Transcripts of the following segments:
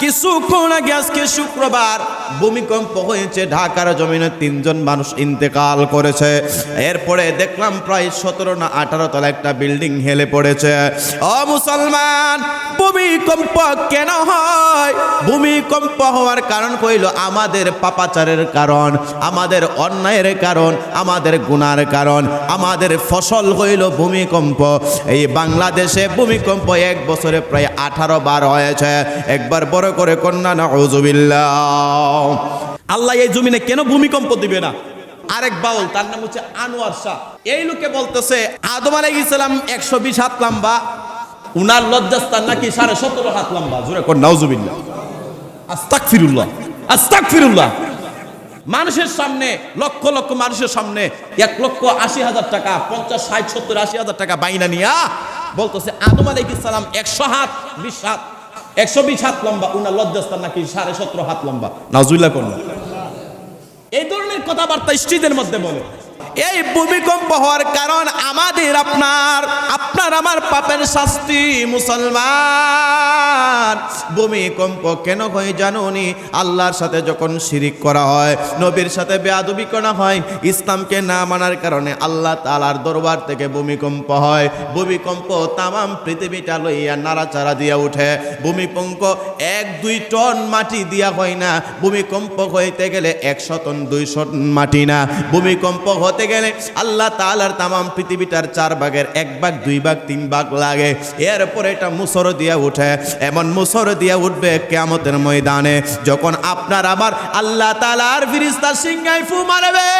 কিছুক্ষণ আগে আজকে শুক্রবার ভূমিকম্প হয়েছে ঢাকার জমিনে তিনজন মানুষ ইন্তেকাল করেছে। এরপরে দেখলাম প্রায় সতেরো না আঠারো তলা একটা বিল্ডিং হেলে পড়েছে। অ মুসলমান, ভূমিকম্প কেন হয়? ভূমিকম্প হওয়ার কারণ কইল আমাদের পাপাচারের কারণ, আমাদের অন্যায়ের কারণ, আমাদের গুনার কারণ, আমাদের ফসল হইল ভূমিকম্প। এই বাংলাদেশে ভূমিকম্প এক বছরে প্রায় আঠারো বার হয়েছে। একবার বড় করে কন্যা না আল্লাহ এই জমিনে কেন ভূমিকম্প দিবে না? আরেক বাউল, তার নাম হচ্ছে আনোয়ার শাহ। এই লোকে বলতেছে, আদম সালাম একশো বিশ হাত লম্বা, উনার নাকি সাড়ে সতেরো হাত লম্বা। জোরে কর আস্তাক ফিরুল্লাহ আস্তাক ফিরুল্লাহ মানুষের সামনে, লক্ষ লক্ষ মানুষের সামনে এক লক্ষ আশি হাজার টাকা, পঞ্চাশ, ষাট, সত্তর, আশি হাজার টাকা বাইনা নিয়া বলতেছে, আদম আলাইহিস সালাম একশো হাত, বিশ হাত। একশো বিশ হাত লম্বা, উনার লজ্জাস্থান নাকি সাড়ে সতেরো হাত লম্বা। নাজুল্লাহ করল এই ধরনের কথাবার্তা স্ত্রীদের মধ্যে বলে। এই ভূমিকম্প হওয়ার কারণ আমাদের আপনার আপনার আমার পাপের শাস্তি, মুসলমান। ভূমিকম্প কেন হয় জানুনি আল্লাহর সাথে যখন শিরিক করা হয়, নবীর সাথে বেয়াদবি করা হয়, ইসলামকে না মানার কারণে আল্লাহ তালার দরবার থেকে ভূমিকম্প হয়। ভূমিকম্প তামাম পৃথিবীটা লইয়া নাড়াচাড়া দিয়া উঠে। ভূমিকম্প এক, দুই টন মাটি দিয়া হয় না। ভূমিকম্প হইতে গেলে একশো টন দুইশো মাটি না। ভূমিকম্প হতে গেলে আল্লাহ তালার তামাম পৃথিবীটার চার ভাগের এক ভাগ, দুই ভাগ, তিন ভাগ লাগে। এরপরে এটা মুসর দিয়া উঠে। এমন মুসর দিয়া উঠবে কেমতের ময়দানে, যখন আপনার আমার আল্লাহ তালার ফিরিস্তা সিংহাই ফু মারবে।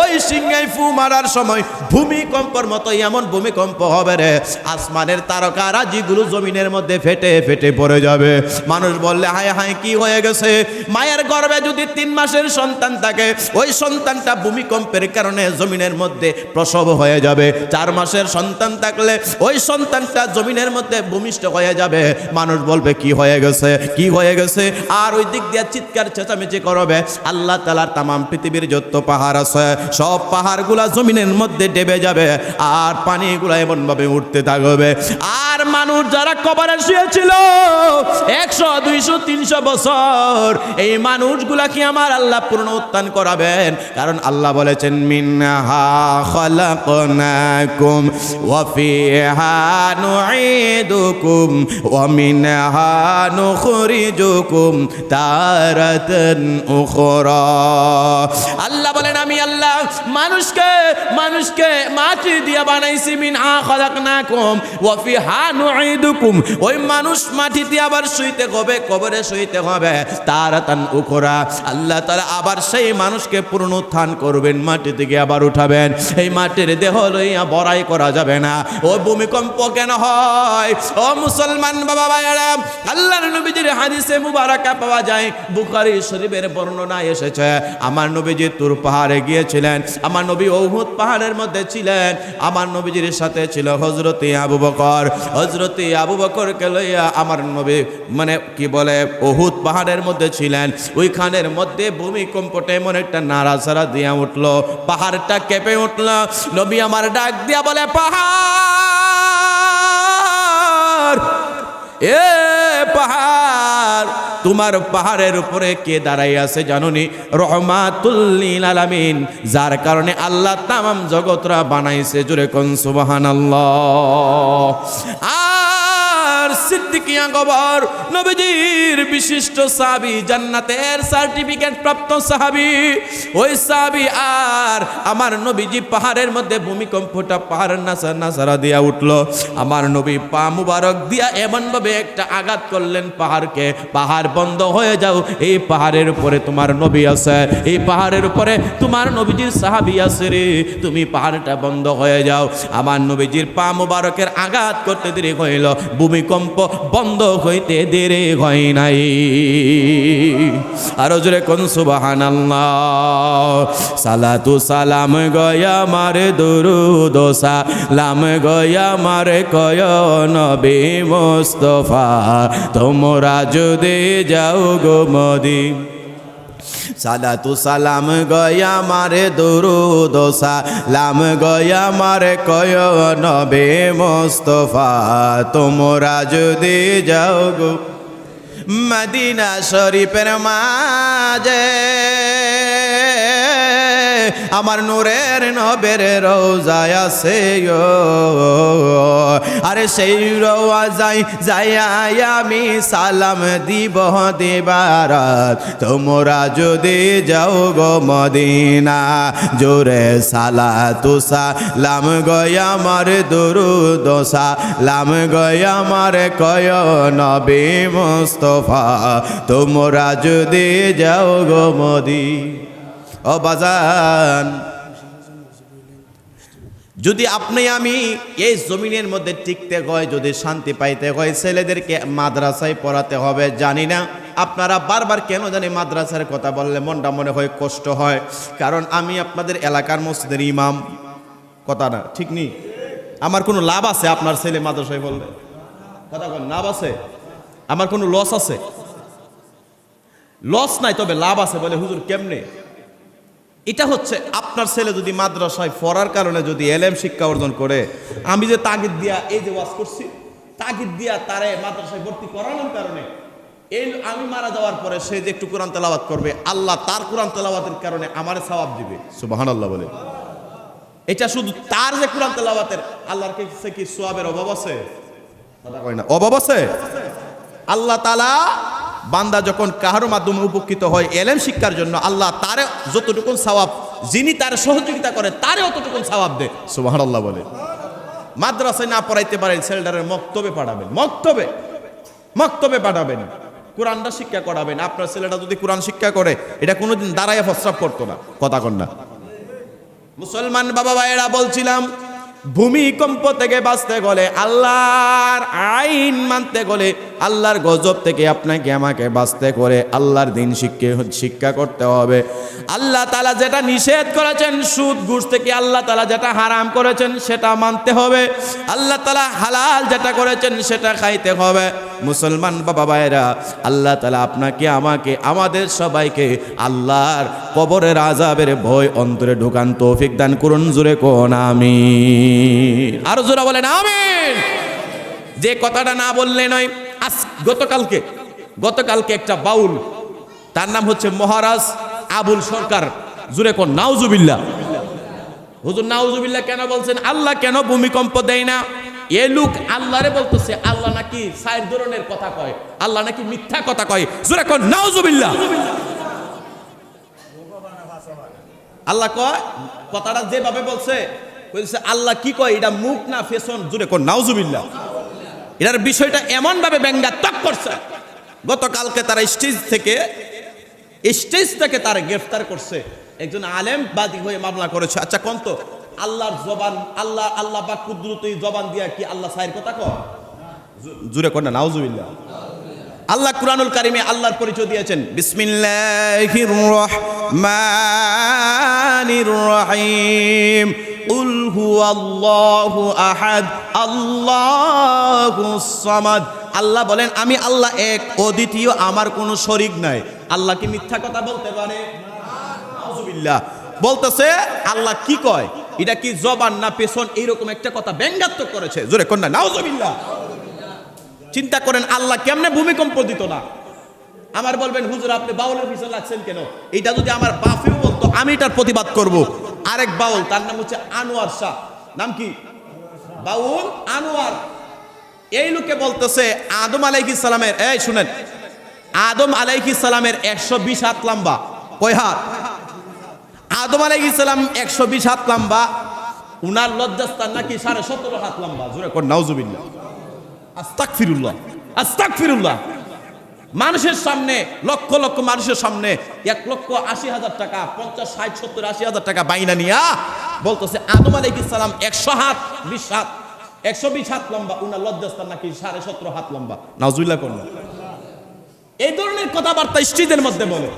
ওই সিংহাই ফু মারার সময় ভূমিকম্পর মতো এমন ভূমিকম্প হবে রে। আসমানের তারকা রাজিগুলো জমিনের মধ্যে ফেটে ফেটে পড়ে যাবে। মানুষ বললে, হায় হায়, কি হয়ে গেছে? মায়ের গর্ভে যদি তিন মাসের সন্তান থাকে, ওই সন্তানটা ভূমিকম্পের কারণে জমিনের মধ্যে প্রসব হয়ে যাবে। চার মাসের সন্তান থাকলে ওই সন্তানটা জমিনের মধ্যে ভূমিষ্ঠ হয়ে যাবে। মানুষ বলবে, কি হয়ে গেছে? কি হয়ে গেছে? আর ওই দিক দিয়ে চিৎকার চেঁচামেচি করবে। আল্লাহ তালার তামাম পৃথিবীর যত পাহাড় আছে, সব পাহাড়গুলা জমিনের মধ্যে ডেবে যাবে। আর পানিগুলা এমনভাবে উঠতে থাকবে। আর মানুষ যারা কবরে শুয়েছিল, একশো, দুইশো, তিনশো বছর, এই মানুষগুলা কি আমার আল্লাহ পূর্ণ উত্থান করাবেন? কারণ আল্লাহ বলেছেন আল্লাহ বলেন, আমি আল্লাহ মানুষকে মানুষকে মাটি দিয়ে বানাইছি, মিনহা খলাকনাকুম ওয়া ফিহা নুঈদুকুম। ওই মানুষ মাটি দিয়ে আবার শুইতে হবে, কবরে শুইতে হবে। তারাতান উখরা। আল্লাহ তাআলা আবার সেই মানুষকে পুনরুত্থান করবেন মাটি থেকে আবার উঠাবেন। এই মাটির দেহ লইয়া বড়াই করা যাবে না। ও ভূমিকম্প কেন হয়? ও মুসলমান বাবা ভাইয়েরা, আল্লাহর নবীজির হাদিসে মুবারাকা পাওয়া যায়। বুখারী শরীফের বর্ণনা এসেছে, আমার নবীজি তুর পাহাড়ে গিয়েছিলেন, আমার নবী ঔহুদ পাহাড়ের মধ্যে ছিলেন, আমার নবীজির সাথে ছিল হজরতে আবু বকর। হজরতে আবু বকরকে লইয়া আমার নবী মানে কি বলে ওহুদ পাহাড়ের মধ্যে ছিলেন। ওইখানের মধ্যে ভূমিকম্পটা এমন একটা নাড়াচাড়া দিয়া উঠল, পাহাড়টা কেঁপে উঠল। নবী আমার ডাক দিয়া বলে, পাহাড়, এ তোমার পাহাড়ের উপরে কে দাঁড়াই আছে জাননি? রহমাতুল্লিল আলামিন। যার কারণে আল্লাহ তামাম জগতরা বানাইছে। জুড়ে কনসুবাহান আল্লাহ আর সিদ্দিকিয়া গবর, নবীজির বিশিষ্ট সাহাবী, জান্নাতের সার্টিফিকেট প্রাপ্ত সাহাবী। ওই সাহাবী আর আমার নবীজি পাহাড়ের মধ্যে ভূমিকম্পটা পাহাড় নাচা নাচারা দিয়া উঠল। আমার নবী পা মুবারক দিয়া এমনভাবে একটা আঘাত করলেন, পাহাড়কে, পাহাড় বন্ধ হয়ে যাও, এই পাহাড়ের উপরে তোমার নবী আছে, এই পাহাড়ের উপরে তোমার নবীজির সাহাবী আছে রে, তুমি পাহাড়টা বন্ধ হয়ে যাও। আমার নবীজির পা মুবারকের আঘাত করতে দেরি হইল, ভূমিকম্প বন্ধ হইতে দেরে হয় নাই। আরও জোরে কোন সুবাহান সালাতু সালাম গয়া মারে দুরুদ সালাম গয়া মারে কয় নবী মোস্তফা। তোমরা যদি যাও গো মদি সালাতু সালাম গয়া মারে দুরুদ সালাম গয়া মারে কয় নবে মোস্তফা, তোমরা যদি যাও গো মদিনা শরীফের মাঝে। আমার নূরের নবের রোজায় আছে। আরে সেই রোয়া যাই যাই আমি সালাম দিব দিবারাত। তোমরা যদি যাও গো মদিনা, জোরে সালা তুসা লাম গয়া আমার দুরু দোসা লাম গয়া আমার কয় নবী মুস্তফা। তোমরা যদি যাও গো মদি ও বাজান। যদি আপনি আমি এই জমিনের মধ্যে টিকতে হয় যদি শান্তি পাইতে হয় ছেলেদেরকে মাদ্রাসায় পড়াতে হবে, জানি না। আপনারা বারবার কেন জানি মাদ্রাসার কথা বললে মনটা মনে হয় কষ্ট হয়। কারণ আমি আপনাদের এলাকার মসজিদের ইমাম। কথা না, ঠিক নেই আমার কোনো লাভ আছে আপনার ছেলে মাদ্রাসায় বললে? কথা বল লাভ আছে? আমার কোনো লস আছে? লস নাই, তবে লাভ আছে বলে হুজুর কেমনে? এটা হচ্ছে আপনার ছেলে যদি মাদ্রাসায় পড়ার কারণে যদি এলএম শিক্ষা অর্জন করে, আমি যে তাগিদ দিয়া এই যে ওয়াজ করছি, তাগিদ দিয়া তারে মাদ্রাসায় ভর্তি করানোর কারণে, এই আমি মারা যাওয়ার পরে সে যে একটু কোরআন তেলাওয়াত করবে, আল্লাহ তার কোরআন তেলাওয়াতের কারণে আমারে সওয়াব দিবে। সুবহানাল্লাহ বলে। এটা শুধু তার যে কোরআন তেলাওয়াতের, আল্লাহর কাছে কি সোয়াবের অভাব আছে? কথা না, অভাব আছে? আল্লাহ তালা বান্দা যখন কাহার মাধ্যমে উপকৃত হয়, এলেম শিক্ষার জন্য আল্লাহ তারে যতটুকুন সওয়াব, যিনি তার সহযোগিতা করে, তারে অতটুকুন সওয়াব দে সুবাহান আল্লাহ বলে। মাদ্রাসায় না পড়াইতে পারেন, ছেলেটারে মক্তবে পাঠাবেন। মক্তবে মক্তবে পাঠাবেন। কোরআনটা শিক্ষা করাবেন। আপনার ছেলেটা যদি কোরআন শিক্ষা করে, এটা কোনোদিন দাঁড়াইয়া প্রস্রাব করতো না। কথা কন না। মুসলমান বাবা ভাইয়েরা, বলছিলাম, ভূমিকম্প থেকে বাঁচতে গেলে আল্লাহর আইন মানতে গেলে আল্লাহর গজব থেকে আপনাকে আমাকে বাঁচতে করে আল্লাহর দিন শিক্ষা শিক্ষা করতে হবে। আল্লাহ তালা যেটা নিষেধ করেছেন, সুদ, ঘুষ থেকে আল্লাহ তালা যেটা হারাম করেছেন, সেটা মানতে হবে। আল্লাহ তালা হালাল যেটা করেছেন, সেটা খাইতে হবে। মুসলমান বাবা ভাইরা আল্লাহ তালা আপনাকে, আমাকে, আমাদের সবাইকে আল্লাহর কবরের আজাবের ভয় অন্তরে ঢুকান তৌফিক দান করুন জুড়ে কোন আমি আরও জোরা বলেন, আমিন। যে কথাটা না বললে নয় গতকালকে গতকালকে একটা বাউল, তার নাম হচ্ছে মহারাজ আবুল সরকার। জুড়ে কোন, নাউজুবিল্লাহ। হুজুর, নাউজুবিল্লাহ কেন বলছেন? আল্লাহ কেন ভূমিকম্প দেয় না? এ লোক আল্লাহরে বলতেছে, আল্লাহ নাকি সাইর ধরনের কথা কয়, আল্লাহ নাকি মিথ্যা কথা কয়। জোরে কোন, নাউজুবিল্লাহ। আল্লাহ কয়, কথাটা যেভাবে বলছে বলছে আল্লাহ কি কয়, এটা মুখ না ফেশন জুড়ে কোন, নাউজুবিল্লাহ। এটার বিষয়টা এমন ভাবে ব্যঙ্গাত্মক করছে। গতকালকে তারা স্টেজ থেকে স্টেজ থেকে তারা গ্রেফতার করছে। একজন আলেম বাদী হয়ে মামলা করেছে। আচ্ছা কোন তো? আল্লাহর জবান, আল্লাহ আল্লাহ বা কুদরতি জবান দিয়া কি আল্লাহ সাইর কথা জু- জুড়ে কোন না, নাউজুবিল্লাহ। আল্লাহ কুরআনুল কারিমে আল্লাহর পরিচয় দিয়েছেন। বিসমিল্লাহির রহমানির রহিম। আল্লাহ বলেন, আমি আল্লাহ এক, অদ্বিতীয় আমার কোনো শরীক নাই। আল্লাহ কি মিথ্যা কথা বলতে পারে? বলতেছে, আল্লাহ কি কয়? এটা কি জবান না পেছন? এইরকম একটা কথা ব্যঙ্গাত্মক করেছে। জোরে কন্যা, নাউজুবিল্লাহ। চিন্তা করেন, আল্লাহ কেমনে ভূমিকম্প দিত না? আমার বলবেন, হুজুর, আপনি বাউলের পিছনে লাগছেন কেন? এটা যদি আমার বাপেও বলতো, আমি এটার প্রতিবাদ করব। আরেক বাউল, তার নাম হচ্ছে আনোয়ার শাহ। নাম কি? বাউল আনোয়ার। এই লোকে বলতেছে, আদম আলাইকি সালামের, এই শুনেন, আদম আলাইকি সালামের একশো বিশ হাত লম্বা। কয় হাত? আদম আলাইকি সালাম একশো বিশ হাত লম্বা, উনার লজ্জাস্তান নাকি সাড়ে সতেরো হাত লম্বা। জোরে কর, নাউজুবিল্লাহ। আস্তাক ফিরুল্লাহ আস্তাক ফিরুল্লাহ মানুষের সামনে, লক্ষ লক্ষ মানুষের সামনে এক লক্ষ আশি হাজার টাকা, পঞ্চাশ, ষাট, সত্তর, আশি হাজার টাকা বাইনা নিয়া বলতেছে, আদম আলাইহিস সালাম একশো হাত, বিশ হাত, একশো বিশ হাত লম্বা, উনার লজ্জাস্তান নাকি সাড়ে সতেরো হাত লম্বা। নাজুল্লাহ করল এই ধরনের কথাবার্তা স্ত্রীদের মধ্যে বলে।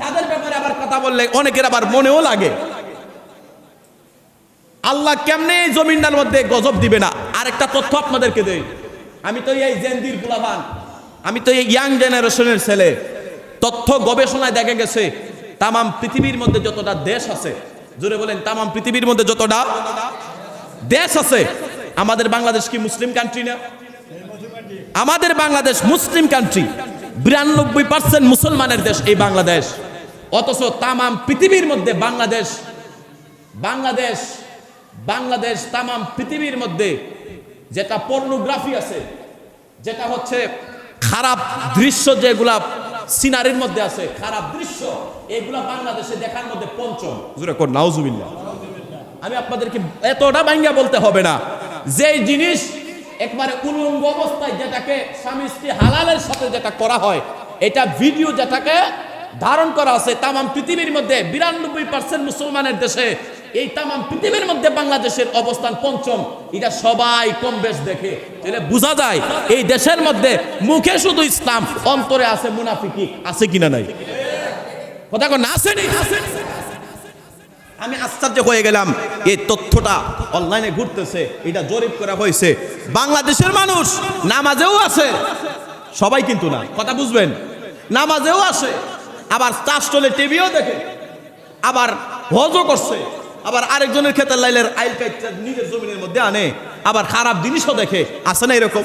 তাদের ব্যাপারে আবার কথা বললে অনেকের আবার মনেও লাগে। আল্লাহ কেমনে এই জমিনটার মধ্যে গজব দিবে না? আরেকটা তথ্য আপনাদেরকে দেই। আমি তো এই জেন্দির গুলাবান আমি তো এই ইয়াং জেনারেশনের ছেলে। তথ্য গবেষণায় দেখা গেছে, তামাম পৃথিবীর মধ্যে যতটা দেশ আছে, জোরে বলেন, তামাম পৃথিবীর মধ্যে যতটা দেশ আছে, আমাদের বাংলাদেশ কি মুসলিম কান্ট্রি না? আমাদের বাংলাদেশ মুসলিম কান্ট্রি বিরানব্বই পার্সেন্ট মুসলমানের দেশ এই বাংলাদেশ। অথচ তামাম পৃথিবীর মধ্যে বাংলাদেশ বাংলাদেশ বাংলাদেশ তামাম পৃথিবীর মধ্যে যেটা পর্নোগ্রাফি আছে যেটা হচ্ছে খারাপ দৃশ্য যেগুলা সিনারির মধ্যে আছে খারাপ দৃশ্য এগুলা বাংলাদেশে দেখার মধ্যে পঞ্চম। নাউজুবিল্লাহ। আমি আপনাদেরকে এতটা ভাঙ্গা বলতে হবে না। যে জিনিস একবারে উলঙ্গ অবস্থায় যেটাকে স্বামী স্ত্রী হালালের সাথে যেটা করা হয় এটা ভিডিও যেটাকে ধারণ করা আছে তামাম পৃথিবীর মধ্যে বিরানব্বই পার্সেন্ট মুসলমানের দেশে এই তামাম পৃথিবীর মধ্যে বাংলাদেশের অবস্থান পঞ্চম, এটা সবাই কম বেশ দেখে। তাহলে বোঝা যায়, এই দেশের মধ্যে মুখে শুধু ইসলাম, অন্তরে আছে মুনাফিকি, আছে কিনা নাই? কথা কন, আছে আছে আমি আশ্চর্য হয়ে গেলাম, এই তথ্যটা অনলাইনে ঘুরতেছে, এটা জরিপ করা হয়েছে। বাংলাদেশের মানুষ নামাজেও আছে, সবাই কিন্তু না, কথা বুঝবেন? নামাজেও আসে আবার চাষটলে টিভিও দেখে, আবার হজও করছে। আবার আরেকজনের খেতে লাইলের আইল কাইটটা নিজের জমিনের মধ্যে আনে, আবার খারাপ জিনিসও দেখে। আছে না এরকম?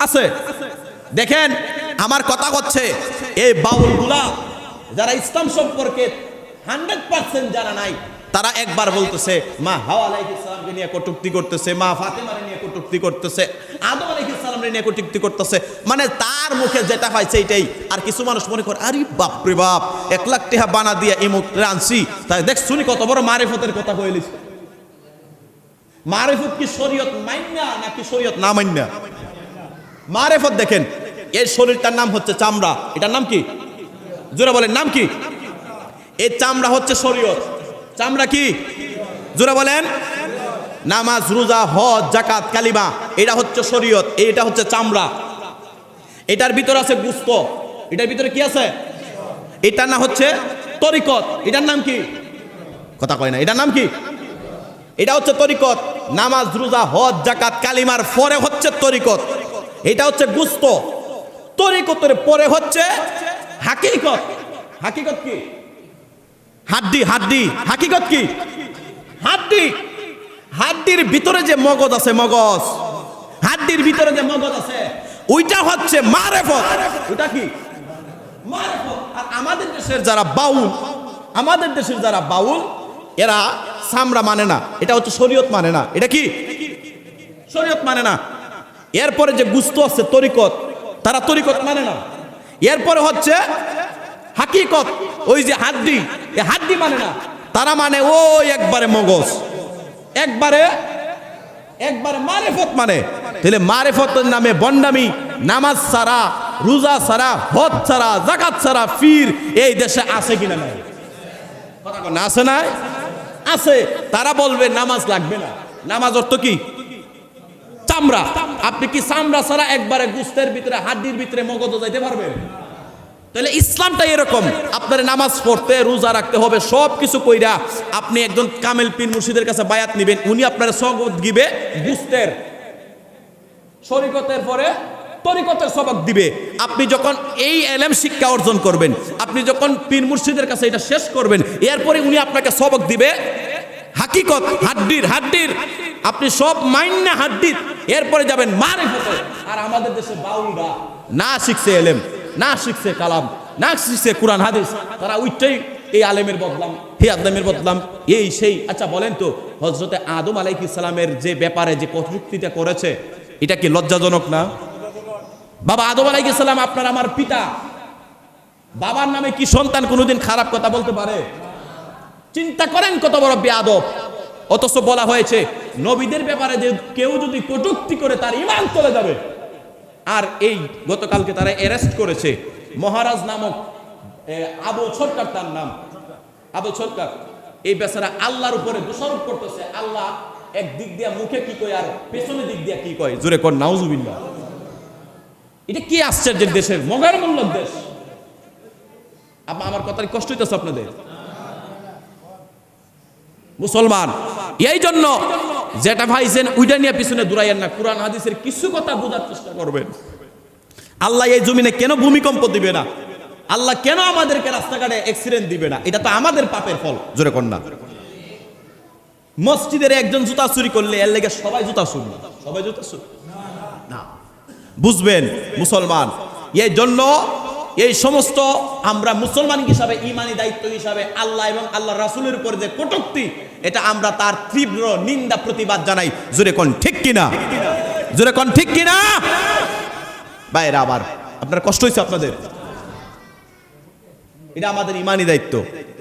আছে। দেখেন, আমার কথা হচ্ছে, এই বাউলগুলা যারা ইসলাম সম্পর্কে হান্ড্রেড পার্সেন্ট যারা নাই তারা একবার বলতেছে, মা, হাওয়া আলাইহিস সালামকে নিয়ে কটুক্তি করতেছে, মা ফাতেমারে নিয়ে কটুক্তি করতেছে, আদম আলাইহিস সালামকে নিয়ে কটুক্তি করতেছে। মানে তার মুখে যেটা পাইছে এটাই। আর কিছু মানুষ মনে করে, আরে বাপ রে বাপ, এক লাখ টেহা বানা দিয়া ইমুক আনছি তাই দেখ, শুনি কত বড় মারেফতের কথা কইলিস মারেফত কি শরীয়ত মাইন্না নাকি শরীয়ত না মাইন্না মারেফত দেখেন এর শরীরটার নাম হচ্ছে চামড়া। এটার নাম কি? জোরে বলেন, নাম কি? এই চামড়া হচ্ছে শরীয়ত। চামড়া কি? জোরে বলেন। নামাজ, রোজা, হজ জাকাত কালিমা, এটা হচ্ছে শরীয়ত এটা হচ্ছে চামড়া। এটার ভিতরে আছে গুস্ত। এটার ভিতরে কি আছে? এটার নাম হচ্ছে তরিকত। এটার নাম কি? কথা কয় না, এটার নাম কি? এটা হচ্ছে তরিকত। নামাজ, রোজা, হজ জাকাত কালিমার পরে হচ্ছে তরিকত। এটা হচ্ছে গুস্ত। তরিকতের পরে হচ্ছে হাকিকত। হাকিকত কি? হাড্ডি হাড্ডি, হাকিকত কি? হাড্ডি, হাড্ডির ভিতরে যে মগজ আছে, মগজ। হাড্ডির ভিতরে যে মগজ আছে, ওইটা হচ্ছে মারেফত। ওটা কি? মারেফত। আর আমাদের দেশের যারা বাউল, আমাদের দেশের যারা বাউল, এরা সামরা মানে না। এটা হচ্ছে শরীয়ত মানে না। এটা কি? শরীয়ত মানে না। এরপরে যে গুস্ত আছে, তরিকত, তারা তরিকত মানে না। এরপরে হচ্ছে হাকিকত, ওই যে হাড্ডি। এই হাড্ডি মানে না, তারা মানে ওই একবারে মগজ। একবারে একবারে মারেফত মানে। তাহলে মারেফতের নামে বন্ডামি, নামাজ ছাড়া, রোজা ছাড়া, হজ ছাড়া জাকাত ছাড়া, ফির এই দেশে আছে কিনা নাই? কথা আছে না আছে। তারা বলবে নামাজ লাগবে না। নামাজ অর্থ কি? চামড়া। আপনি কি চামড়া ছাড়া একবারে গুস্তের ভিতরে, হাড্ডির ভিতরে মগজ যাইতে পারবেন? তাহলে ইসলামটা এরকম। আপনার নামাজ পড়তে, রোজা রাখতে হবে সব কিছু কইরা আপনি একজন কামেল পীর মুর্শিদের কাছে বায়াত নিবেন, উনি আপনার সগত দিবে গুস্তের শরীকতের পরে তরিকতের সবক দিবে। আপনি যখন এই এলএম শিক্ষা অর্জন করবেন, আপনি যখন পীর মুর্শিদের কাছে এটা শেষ করবেন, এরপরে উনি আপনাকে সবক দিবে হাকিকত, হাড্ডির হাড্ডির। আপনি সব মাইন্না হাড্ডির। এরপরে যাবেন মারে আর আমাদের দেশে বাউলরা না শিখছে এলেম। না শিখছে কালাম, না শিখছে কোরআন, হাদিস। তারা ওইটাই এই আলেমের বদলাম হে আদমের বদলাম, এই সেই। আচ্ছা বলেন তো হজরতে আদম আলাইহিস ইসলামের যে ব্যাপারে যে কটুক্তিটা করেছে, এটা কি লজ্জাজনক না? বাবা, আদম আলাইহিস সালাম আপনার আমার পিতা। বাবার নামে কি সন্তান কোনোদিন খারাপ কথা বলতে পারে? চিন্তা করেন কত বড় বেয়াদব। অথচ বলা হয়েছে, নবীদের ব্যাপারে যে কেউ যদি কটুক্তি করে, তার ইমান চলে যাবে। আর এই গতকালকে তারা অ্যারেস্ট করেছে। মহারাজ নামক আবু সরকার তার নাম। আবু সরকার এই বেচারা আল্লাহর উপরে দোষারোপ করতেছে। আল্লাহ এক দিক দিয়া মুখে কি কয় আর পেছনের দিক দিয়া কি কয়? জোরে কর নাউজুবিল্লাহ। এটা কি আশ্চর্যের দেশের মগার মূল্যর দেশ? আব্বা, আমার কথা কষ্ট হইতেছে আপনাদের। মুসলমান এই জন্য যেটা ভাইছেন, ওইটা নিয়ে পিছনে দূরাইয়েন না। কোরআন, হাদিসের কিছু কথা বোঝার চেষ্টা করবেন। আল্লাহ এই জমিনে কেন ভূমিকম্প দিবে না? আল্লাহ কেন আমাদেরকে রাস্তাঘাটে অ্যাক্সিডেন্ট দিবে না? এটা তো আমাদের পাপের ফল। জোরে কন্যা মসজিদের একজন জুতা চুরি করলে এর লেগে সবাই জুতা চুরি সবাই জুতা চুরি? না। বুঝবেন, মুসলমান, এই জন্য এই সমস্ত আমরা মুসলমান হিসাবে, ইমানি দায়িত্ব হিসাবে আল্লাহ এবং আল্লাহ রাসুলের উপর যে কটুক্তি এটা আমরা তার তীব্র নিন্দা প্রতিবাদ জানাই। জোরে কোন ঠিক কিনা? জোরে কোন ঠিক কিনা? বাইরে আবার আপনার কষ্ট হয়েছে আপনাদের। এটা আমাদের ইমানি দায়িত্ব।